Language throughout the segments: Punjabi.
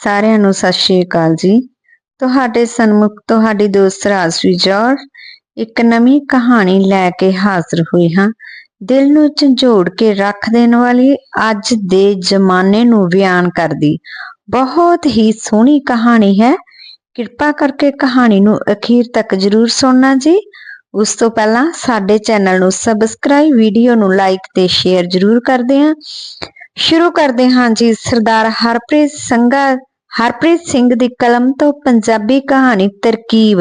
ਸਾਰਿਆਂ ਨੂੰ ਸਤਿ ਸ਼੍ਰੀ ਅਕਾਲ ਜੀ। ਤੁਹਾਡੇ ਸਨਮੁਖ ਤੁਹਾਡੀ ਦੋਸਤ ਰਾਜਵੀ ਜੌਰ ਇੱਕ ਨਵੀਂ ਕਹਾਣੀ ਲੈ ਕੇ ਹਾਜ਼ਰ ਹੋਈ ਹਾਂ। ਦਿਲ ਨੂੰ ਝੰਜੋੜ ਕੇ ਰੱਖ ਦੇਣ ਵਾਲੀ ਅੱਜ ਦੇ ਜ਼ਮਾਨੇ ਨੂੰ ਬਿਆਨ ਕਰਦੀ। ਬਹੁਤ ਹੀ ਸੋਹਣੀ ਕਹਾਣੀ ਹੈ। ਕਿਰਪਾ ਕਰਕੇ ਕਹਾਣੀ ਨੂੰ ਅਖੀਰ ਤੱਕ ਜ਼ਰੂਰ ਸੁਣਨਾ ਜੀ। ਉਸ ਤੋਂ ਪਹਿਲਾਂ ਸਾਡੇ ਚੈਨਲ ਨੂੰ ਸਬਸਕ੍ਰਾਈਬ ਵੀਡੀਓ ਨੂੰ ਲਾਈਕ ਤੇ ਸ਼ੇਅਰ ਜ਼ਰੂਰ ਕਰਦੇ ਹਾਂ। ਸ਼ੁਰੂ ਕਰਦੇ ਹਾਂ ਜੀ ਸਰਦਾਰ ਹਰਪ੍ਰੀਤ ਸੰਘਾ, ਹਰਪ੍ਰੀਤ ਸਿੰਘ ਦੀ ਕਲਮ ਤੋਂ ਪੰਜਾਬੀ ਕਹਾਣੀ ਤਰਕੀਬ।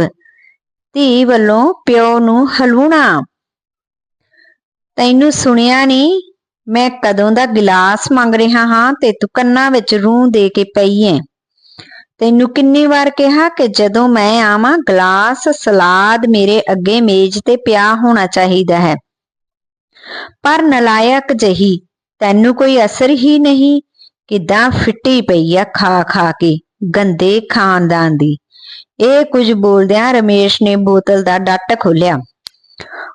ਧੀ ਵੱਲੋਂ ਪਿਓ ਨੂੰ ਹਲੂਣਾ। ਤੈਨੂੰ ਸੁਣਿਆ ਨਹੀਂ? ਮੈਂ ਕਦੋਂ ਦਾ ਗਿਲਾਸ ਮੰਗ ਰਿਹਾ ਹਾਂ ਤੇ ਤੂੰ ਕੰਨਾਂ ਵਿੱਚ ਰੂਹ ਦੇ ਕੇ ਪਈ ਐ ਤੈਨੂੰ ਕਿੰਨੀ ਵਾਰ ਕਿਹਾ ਕਿ ਜਦੋਂ ਮੈਂ ਆਵਾਂ, ਗਲਾਸ ਸਲਾਦ ਮੇਰੇ ਅੱਗੇ ਮੇਜ਼ ਤੇ ਪਿਆ ਹੋਣਾ ਚਾਹੀਦਾ ਹੈ। ਪਰ ਨਲਾਇਕ ਜਹੀ ਤੈਨੂੰ ਕੋਈ ਅਸਰ ਹੀ ਨਹੀਂ ਕਿਦਾਂ ਫਿੱਟੀ ਪਈ ਆ ਖਾ ਖਾ ਕੇ, ਗੰਦੇ ਖਾਨਦਾਨ ਦੀ। ਇਹ ਕੁਝ ਬੋਲਦਿਆਂ ਰਮੇਸ਼ ਨੇ ਬੋਤਲ ਦਾ ਡੱਟ ਖੋਲਿਆ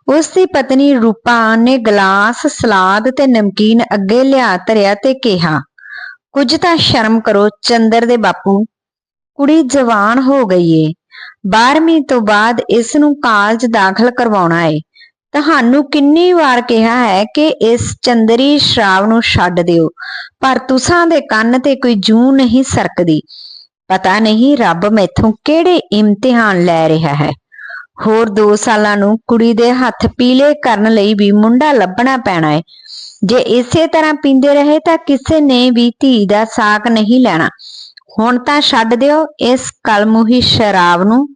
ਉਸ ਦੀ ਪਤਨੀ ਰੂਪਾ ਨੇ ਗਲਾਸ, ਸਲਾਦ ਤੇ ਨਮਕੀਨ ਅੱਗੇ ਲਿਆ ਧਰਿਆ ਤੇ ਕਿਹਾ, ਕੁਝ ਤਾਂ ਸ਼ਰਮ ਕਰੋ ਚੰਦਰ ਦੇ ਬਾਪੂ, ਕੁੜੀ ਜਵਾਨ ਹੋ ਗਈ ਏ। 12ਵੀਂ ਤੋਂ ਬਾਅਦ ਇਸ ਨੂੰ ਕਾਲਜ ਦਾਖਲ ਕਰਵਾਉਣਾ ਏ। ਤੁਹਾਨੂੰ ਕਿੰਨੀ ਵਾਰ ਕਿਹਾ ਹੈ ਕਿ ਇਸ ਚੰਦਰੀ ਸ਼ਰਾਬ ਨੂੰ ਛੱਡ ਦਿਓ, ਪਰ ਤੁਸਾਂ ਦੇ ਕੰਨ ਤੇ ਕੋਈ ਜੂ ਨਹੀਂ ਸਰਕਦੀ। ਪਤਾ ਨਹੀਂ ਰੱਬ ਮੈਥੋਂ ਕਿਹੜੇ ਇਮਤਿਹਾਨ ਲੈ ਰਿਹਾ ਹੈ। ਹੋਰ 2 ਸਾਲਾਂ ਨੂੰ ਕੁੜੀ ਦੇ ਹੱਥ ਪੀਲੇ ਕਰਨ ਲਈ ਵੀ ਮੁੰਡਾ ਲੱਭਣਾ ਪੈਣਾ ਹੈ ਜੇ ਇਸੇ ਤਰ੍ਹਾਂ ਪੀਂਦੇ ਰਹੇ ਤਾਂ ਕਿਸੇ ਨੇ ਵੀ ਧੀ ਦਾ ਸਾਕ ਨਹੀਂ ਲੈਣਾ। ਹੁਣ ਤਾਂ ਛੱਡ ਦਿਓ ਇਸ ਕਲਮੂਹੀ ਸ਼ਰਾਬ ਨੂੰ।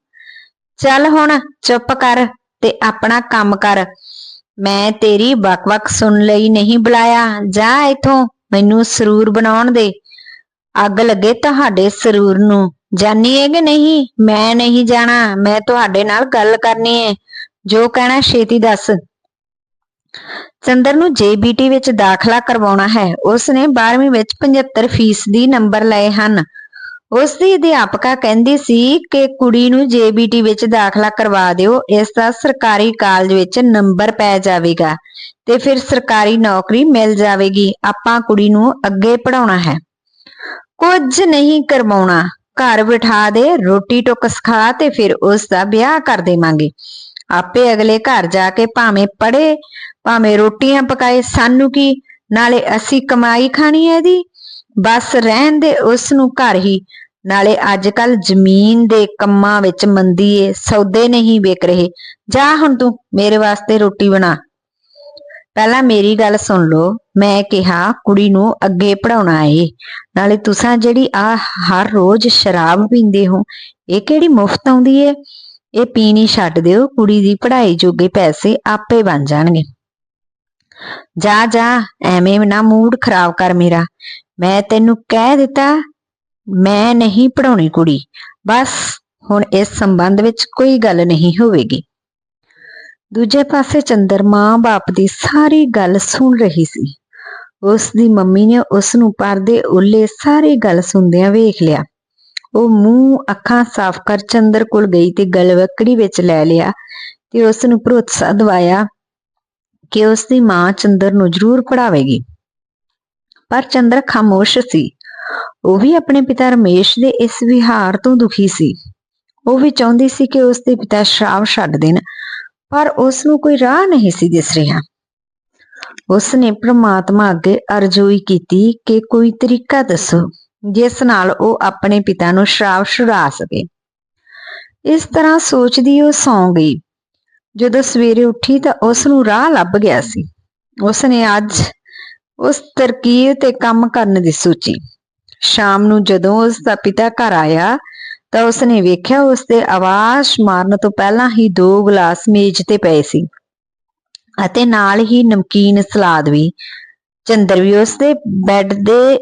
ਚੱਲ ਹੁਣ ਚੁੱਪ ਕਰ। ਤੇ ਆਪਣਾ ਕੰਮ ਕਰ। ਮੈਂ ਤੇਰੀ ਵਕ-ਵਕ ਸੁਣ ਲਈ ਨਹੀਂ ਬੁਲਾਇਆ। ਜਾ ਇਥੋਂ, ਮੈਨੂੰ ਸਰੂਰ ਬਣਾਉਣ ਦੇ। ਅੱਗ ਲੱਗੇ ਤੁਹਾਡੇ ਸਰੂਰ ਨੂੰ। ਜਾਨੀ ਹੈ ਕਿ ਨਹੀਂ? ਮੈਂ ਨਹੀਂ ਜਾਣਾ। ਮੈਂ ਤੁਹਾਡੇ ਨਾਲ ਗੱਲ ਕਰਨੀ ਹੈ ਜੋ ਕਹਿਣਾ ਛੇਤੀ ਦੱਸ। ਚੰਦਰ ਨੂੰ ਜੇਬੀਟੀ ਵਿੱਚ ਦਾਖਲਾ ਕਰਵਾਉਣਾ ਹੈ। ਉਸ ਨੇ 12ਵੀਂ ਵਿੱਚ 75 ਫੀਸਦੀ ਨੰਬਰ ਲਏ ਹਨ। ਉਸ ਦੀ ਅਧਿਆਪਕਾ ਕਹਿੰਦੀ ਸੀ ਕਿ ਕੁੜੀ ਨੂੰ ਜੇਬੀਟੀ ਵਿੱਚ ਦਾਖਲਾ ਕਰਵਾ ਦਿਓ, ਇਸ ਦਾ ਸਰਕਾਰੀ ਕਾਲਜ ਵਿੱਚ ਨੰਬਰ ਪੈ ਜਾਵੇਗਾ ਤੇ ਫਿਰ ਸਰਕਾਰੀ ਨੌਕਰੀ ਮਿਲ ਜਾਵੇਗੀ। ਆਪਾਂ ਕੁੜੀ ਨੂੰ ਅੱਗੇ ਪੜਾਉਣਾ ਹੈ। ਕੁਝ ਨਹੀਂ ਕਰਵਾਉਣਾ, ਘਰ ਬਿਠਾ ਦੇ, ਰੋਟੀ ਟੁੱਕ ਸਿਖਾ ਤੇ ਫਿਰ ਉਸ ਦਾ ਵਿਆਹ ਕਰ ਦੇਵਾਂਗੇ। ਆਪੇ ਅਗਲੇ ਘਰ ਜਾ ਕੇ ਭਾਵੇਂ ਪੜੇ ਭਾਵੇਂ ਰੋਟੀਆਂ ਪਕਾਏ, ਸਾਨੂੰ ਕੀ, ਨਾਲੇ ਅਸੀਂ ਕਮਾਈ ਖਾਣੀ ਹੈ ਦੀ ਬਸ ਰਹਿਣ ਦੇ ਉਸ ਨੂੰ ਘਰ ਹੀ। ਨਾਲੇ ਅੱਜ ਕੱਲ ਜ਼ਮੀਨ ਦੇ ਕੰਮਾਂ ਵਿੱਚ ਮੰਦੀ ਏ ਸੌਦੇ ਨਹੀਂ ਵਿਕ ਰਹੇ। ਜਾ ਹੁਣ ਤੂੰ ਮੇਰੇ ਵਾਸਤੇ ਰੋਟੀ ਬਣਾ। ਪਹਿਲਾਂ ਮੇਰੀ ਗੱਲ ਸੁਣ ਲਓ। ਮੈਂ ਕਿਹਾ, ਕੁੜੀ ਨੂੰ ਅੱਗੇ ਪੜਾਉਣਾ ਏ। ਨਾਲੇ ਤੁਸੀਂ ਜਿਹੜੀ ਆ ਹਰ ਰੋਜ਼ ਸ਼ਰਾਬ ਪੀਂਦੇ ਹੋ, ਇਹ ਕਿਹੜੀ ਮੁਫਤ ਆਉਂਦੀ ਏ? ਇਹ ਪੀਣੀ ਛੱਡ ਦਿਓ, ਕੁੜੀ ਦੀ ਪੜ੍ਹਾਈ ਜੋਗੇ ਪੈਸੇ ਆਪੇ ਬਣ ਜਾਣਗੇ। ਜਾ ਜਾ, ਐਵੇਂ ਨਾ ਮੂਡ ਖਰਾਬ ਕਰ ਮੇਰਾ। ਮੈਂ ਤੈਨੂੰ ਕਹਿ ਦਿੱਤਾ, ਮੈਂ ਨਹੀਂ ਪੜਾਉਣੀ ਕੁੜੀ। ਬਸ ਹੁਣ ਇਸ ਸੰਬੰਧ ਵਿੱਚ ਕੋਈ ਗੱਲ ਨਹੀਂ ਹੋਵੇਗੀ। ਦੂਜੇ ਪਾਸੇ ਚੰਦਰ ਮਾਂ-ਬਾਪ ਦੀ ਸਾਰੀ ਗੱਲ ਸੁਣ ਰਹੀ ਸੀ। ਉਸ ਦੀ ਮੰਮੀ ਨੇ ਉਸ ਨੂੰ ਪਰਦੇ ਉੱਲੇ ਸਾਰੀ ਗੱਲ ਸੁਣਦਿਆਂ ਵੇਖ ਲਿਆ। ਉਹ ਮੂੰਹ, ਅੱਖਾਂ ਸਾਫ਼ ਕਰ ਚੰਦਰ ਕੋਲ ਗਈ ਤੇ ਗਲਵਕੜੀ ਵਿੱਚ ਲੈ ਲਿਆ ਤੇ ਉਸ ਨੂੰ ਭਰੋਸਾ ਦਿਵਾਇਆ ਕਿ ਉਸ ਦੀ ਮਾਂ ਚੰਦਰ ਨੂੰ ਜ਼ਰੂਰ ਪੜਾਵੇਗੀ ਪਰ ਚੰਦਰ ਖਾਮੋਸ਼ ਸੀ। ਉਹ ਵੀ ਆਪਣੇ ਪਿਤਾ ਰਮੇਸ਼ ਦੇ ਇਸ ਵਿਹਾਰ ਤੋਂ ਦੁਖੀ ਸੀ। ਉਹ ਵੀ ਚਾਹੁੰਦੀ ਸੀ ਕਿ ਉਸ ਦੇ ਪਿਤਾ ਸ਼ਰਾਬ ਛੱਡ ਦੇਣ, ਪਰ ਉਸ ਨੂੰ ਕੋਈ ਰਾਹ ਨਹੀਂ ਸੀ ਦਿਸ ਰਿਹਾ। ਉਸ ਨੇ ਪ੍ਰਮਾਤਮਾ ਅੱਗੇ ਅਰਜ਼ੋਈ ਕੀਤੀ ਕਿ ਕੋਈ ਤਰੀਕਾ ਦੱਸੋ, ਜਿਸ ਨਾਲ ਉਹ ਆਪਣੇ ਪਿਤਾ ਨੂੰ ਸ਼ਰਾਬ ਛੁਡਾ ਸਕੇ। ਇਸ ਤਰ੍ਹਾਂ ਸੋਚਦੀ ਉਹ ਸੌਂ ਗਈ। ਜਦੋਂ ਸਵੇਰੇ ਉੱਠੀ ਤਾਂ ਉਸ ਨੂੰ ਰਾਹ ਲੱਭ ਗਿਆ ਸੀ। ਉਸ ਨੇ ਅੱਜ ਉਸ ਤਰਕੀਬ ਤੇ ਕੰਮ ਕਰਨ ਦੀ ਸੋਚੀ। ਸ਼ਾਮ ਨੂੰ ਜਦੋਂ ਉਸ ਦਾ ਪਿਤਾ ਘਰ ਆਇਆ, ਤਾਂ ਉਸ ਨੇ ਵੇਖਿਆ ਉਸ ਦੇ ਆਵਾਜ਼ ਮਾਰਨ ਤੋਂ ਪਹਿਲਾਂ ਹੀ ਦੋ ਗਲਾਸ ਮੇਜ਼ ਤੇ ਪਏ ਸੀ ਅਤੇ ਨਾਲ ਹੀ ਨਮਕੀਨ ਸਲਾਦ ਵੀ। ਚੰਦਰ ਵੀ ਉਸ ਦੇ ਬੈੱਡ ਦੇ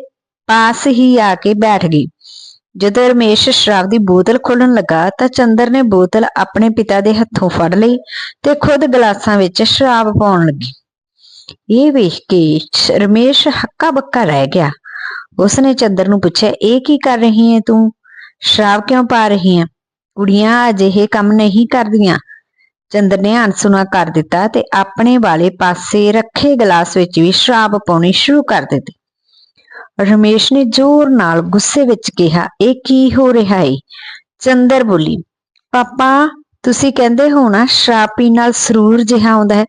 ਪਾਸ ਹੀ ਆ ਕੇ ਬੈਠ ਗਈ। ਜਦੋਂ ਰਮੇਸ਼ ਸ਼ਰਾਬ ਦੀ ਬੋਤਲ ਖੋਲਣ ਲੱਗਾ, ਤਾਂ ਚੰਦਰ ਨੇ ਬੋਤਲ ਆਪਣੇ ਪਿਤਾ ਦੇ ਹੱਥੋਂ ਫੜ ਲਈ ਤੇ ਖੁਦ ਗਲਾਸਾਂ ਵਿੱਚ ਸ਼ਰਾਬ ਪਾਉਣ ਲੱਗੀ। ਇਹ ਵੇਖ ਕੇ ਰਮੇਸ਼ ਹੱਕਾ ਬੱਕਾ ਰਹਿ ਗਿਆ। ਉਸਨੇ ਚੰਦਰ ਨੂੰ ਪੁੱਛਿਆ, ਇਹ ਕੀ ਕਰ ਰਹੀ ਹੈ ਤੂੰ? ਸ਼ਰਾਬ ਕਿਉਂ ਪਾ ਰਹੀ ਹੈ ਕੁੜੀਆਂ ਅਜਿਹੇ ਕੰਮ ਨਹੀਂ ਕਰਦੀਆਂ। ਚੰਦਰ ਨੇ ਅਣਸੁਣਾ ਕਰ ਦਿੱਤਾ ਤੇ ਆਪਣੇ ਵਾਲੇ ਪਾਸੇ ਰੱਖੇ ਗਲਾਸ ਵਿੱਚ ਵੀ ਸ਼ਰਾਬ ਪਾਉਣੀ ਸ਼ੁਰੂ ਕਰ ਦਿੱਤੀ। ਰਮੇਸ਼ ਨੇ ਜ਼ੋਰ ਨਾਲ ਗੁੱਸੇ ਵਿੱਚ ਕਿਹਾ, ਇਹ ਕੀ ਹੋ ਰਿਹਾ ਏ? ਚੰਦਰ ਬੋਲੀ, ਪਾਪਾ, ਤੁਸੀਂ ਕਹਿੰਦੇ ਹੋ ਨਾ, ਸ਼ਰਾਬ ਪੀਣ ਨਾਲ ਸਰੂਰ ਜਿਹਾ ਆਉਂਦਾ ਹੈ।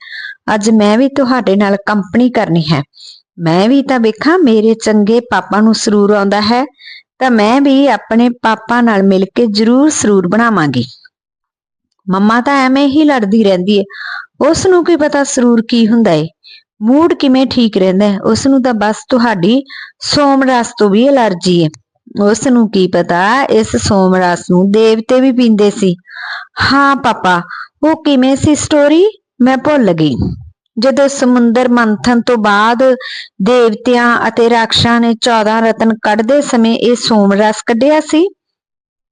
ਅੱਜ ਮੈਂ ਵੀ ਤੁਹਾਡੇ ਨਾਲ ਕੰਪਨੀ ਕਰਨੀ ਹੈ। ਮੈਂ ਵੀ ਤਾਂ ਵੇਖਾਂ ਮੇਰੇ ਚੰਗੇ ਪਾਪਾ ਨੂੰ ਸਰੂਰ ਆਉਂਦਾ ਹੈ, ਤਾਂ ਮੈਂ ਵੀ ਆਪਣੇ ਪਾਪਾ ਨਾਲ ਮਿਲ ਕੇ ਜ਼ਰੂਰ ਸਰੂਰ ਬਣਾਵਾਂਗੀ। ਮੰਮਾ ਤਾਂ ਐਵੇਂ ਹੀ ਲੜਦੀ ਰਹਿੰਦੀ ਹੈ। ਉਸ ਨੂੰ ਕੀ ਪਤਾ ਸਰੂਰ ਕੀ ਹੁੰਦਾ ਏ? ਮੂਡ ਕਿਵੇਂ ਠੀਕ ਰਹਿੰਦਾ ਹੈ? ਉਸ ਨੂੰ ਤਾਂ ਬਸ ਤੁਹਾਡੀ ਸੋਮ ਰਸ ਤੋਂ ਵੀ ਅਲਰਜੀ ਹੈ ਉਸ ਨੂੰ ਕੀ ਪਤਾ ਇਸ ਸੋਮ ਰਸ ਨੂੰ ਦੇਵਤੇ ਵੀ ਪੀਂਦੇ ਸੀ। ਹਾਂ ਪਾਪਾ, ਉਹ ਕਿਵੇਂ ਸੀ ਸਟੋਰੀ ਮੈਂ ਭੁੱਲ ਗਈ। ਜਦੋਂ ਸਮੁੰਦਰ ਮੰਥਨ ਤੋਂ ਬਾਅਦ ਦੇਵਤਿਆਂ ਅਤੇ ਰਾਖਸ਼ਾਂ ਨੇ 14 ਰਤਨ ਕੱਢਦੇ ਸਮੇਂ ਇਹ ਸੋਮ ਰਸ ਕੱਢਿਆ ਸੀ,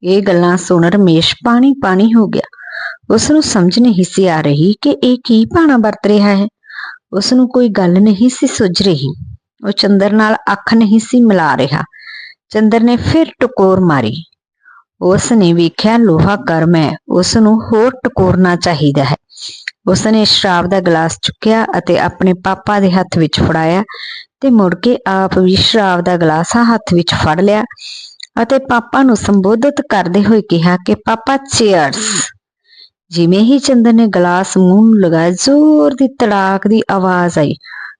ਇਹ ਗੱਲਾਂ ਸੁਣ ਰਮੇਸ਼ ਪਾਣੀ ਪਾਣੀ ਹੋ ਗਿਆ। ਉਸ ਨੂੰ ਸਮਝ ਨਹੀਂ ਸੀ ਆ ਰਹੀ ਕਿ ਇਹ ਕੀ ਭਾਣਾ ਵਰਤ ਰਿਹਾ ਹੈ। ਉਸ ਨੂੰ ਕੋਈ ਗੱਲ ਨਹੀਂ ਸੀ ਸੁੱਝ ਰਹੀ। ਉਹ ਚੰਦਰ ਨਾਲ ਅੱਖ ਨਹੀਂ ਸੀ ਮਿਲਾ ਰਿਹਾ। ਚੰਦਰ ਨੇ ਫਿਰ ਟਕੋਰ ਮਾਰੀ। ਉਸ ਨੇ ਵੇਖਿਆ, ਲੋਹਾ ਗਰਮ ਹੈ। ਉਸ ਨੂੰ ਹੋਰ ਟਕੋਰਨਾ ਚਾਹੀਦਾ ਹੈ। ਉਸਨੇ ਸ਼ਰਾਬ ਦਾ ਗਲਾਸ ਚੁੱਕਿਆ ਅਤੇ ਆਪਣੇ ਪਾਪਾ ਦੇ ਹੱਥ ਵਿੱਚ ਫੜਾਇਆ ਤੇ ਮੁੜ ਕੇ ਆਪ ਵੀ ਸ਼ਰਾਬ ਦਾ ਗਲਾਸ ਹੱਥ ਵਿੱਚ ਫੜ ਲਿਆ ਅਤੇ ਪਾਪਾ ਨੂੰ ਸੰਬੋਧਿਤ ਕਰਦੇ ਹੋਏ ਕਿਹਾ ਕਿ, ਪਾਪਾ, ਚੀਅਰਸ, ਜਿਵੇਂ ਹੀ ਚੰਦਰ ਨੇ ਗਲਾਸ ਮੂੰਹ ਨੂੰ ਲਗਾਇਆ, ਜ਼ੋਰ ਦੀ ਤੜਾਕ ਦੀ ਆਵਾਜ਼ ਆਈ।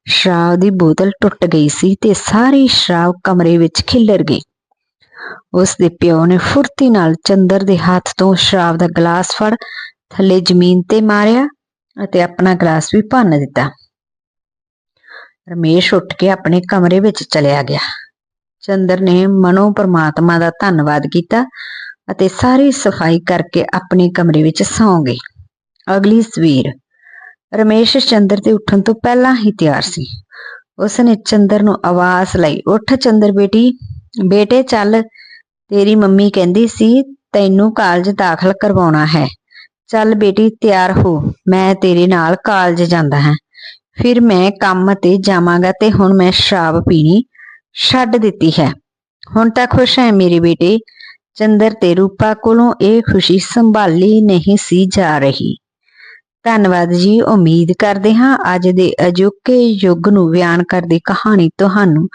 ਸ਼ਰਾਬ ਦੀ ਬੋਤਲ ਟੁੱਟ ਗਈ ਸੀ ਤੇ ਸਾਰੀ ਸ਼ਰਾਬ ਕਮਰੇ ਵਿੱਚ ਖਿਲਰ ਗਈ। ਉਸ ਦੇ ਪਿਓ ਨੇ ਫੁਰਤੀ ਨਾਲ ਚੰਦਰ ਦੇ ਹੱਥ ਤੋਂ ਸ਼ਰਾਬ ਦਾ ਗਲਾਸ ਫੜ, ਥੱਲੇ ਜ਼ਮੀਨ ਤੇ ਮਾਰਿਆ ਅਤੇ ਆਪਣਾ ਗਲਾਸ ਵੀ ਭੰਨ ਦਿੱਤਾ। ਰਮੇਸ਼ ਉੱਠ ਕੇ ਆਪਣੇ ਕਮਰੇ ਵਿੱਚ ਚਲਿਆ ਗਿਆ। ਚੰਦਰ ਨੇ ਮਨੋ ਪਰਮਾਤਮਾ ਦਾ ਧੰਨਵਾਦ ਕੀਤਾ ਅਤੇ ਸਾਰੀ ਸਫ਼ਾਈ ਕਰਕੇ ਆਪਣੇ ਕਮਰੇ ਵਿੱਚ ਸੌਂ ਗਏ ਅਗਲੀ ਸਵੇਰ, ਰਮੇਸ਼ ਚੰਦਰ ਦੇ ਉੱਠਣ ਤੋਂ ਪਹਿਲਾਂ ਹੀ ਤਿਆਰ ਸੀ। ਉਸ ਨੇ ਚੰਦਰ ਨੂੰ ਆਵਾਜ਼ ਲਈ, ਉੱਠ ਚੰਦਰ ਬੇਟੀ, ਬੇਟੇ ਚੱਲ। ਤੇਰੀ ਮੰਮੀ ਕਹਿੰਦੀ ਸੀ, ਤੈਨੂੰ ਕਾਲਜ ਦਾਖਲ ਕਰਵਾਉਣਾ ਹੈ। ਚੱਲ ਬੇਟੀ ਤਿਆਰ ਹੋ, ਮੈਂ ਤੇਰੇ ਨਾਲ ਕਾਲਜ ਜਾਂਦਾ ਹਾਂ। ਫਿਰ ਮੈਂ ਕੰਮ ਤੇ ਜਾਵਾਂਗਾ ਤੇ ਹੁਣ ਮੈਂ ਸ਼ਰਾਬ ਪੀਣੀ ਛੱਡ ਦਿੱਤੀ ਹੈ। ਹੁਣ ਤਾਂ ਖੁਸ਼ ਹੈ ਮੇਰੇ ਬੇਟੇ, ਚੰਦਰ ਤੇ ਰੂਪਾ ਕੋਲੋਂ ਇਹ ਖੁਸ਼ੀ ਸੰਭਾਲੀ ਨਹੀਂ ਸੀ ਜਾ ਰਹੀ। ਧੰਨਵਾਦ ਜੀ, ਉਮੀਦ ਕਰਦੇ ਹਾਂ ਅੱਜ ਦੇ ਅਜੋਕੇ ਯੁੱਗ ਨੂੰ ਬਿਆਨ ਕਰਦੀ ਕਹਾਣੀ ਤੁਹਾਨੂੰ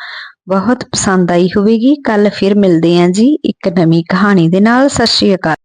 ਬਹੁਤ ਪਸੰਦ ਆਈ ਹੋਵੇਗੀ। ਕੱਲ ਫਿਰ ਮਿਲਦੇ ਹਾਂ ਜੀ ਇੱਕ ਨਵੀਂ ਕਹਾਣੀ ਦੇ ਨਾਲ। ਸਤਿ ਸ਼੍ਰੀ ਅਕਾਲ।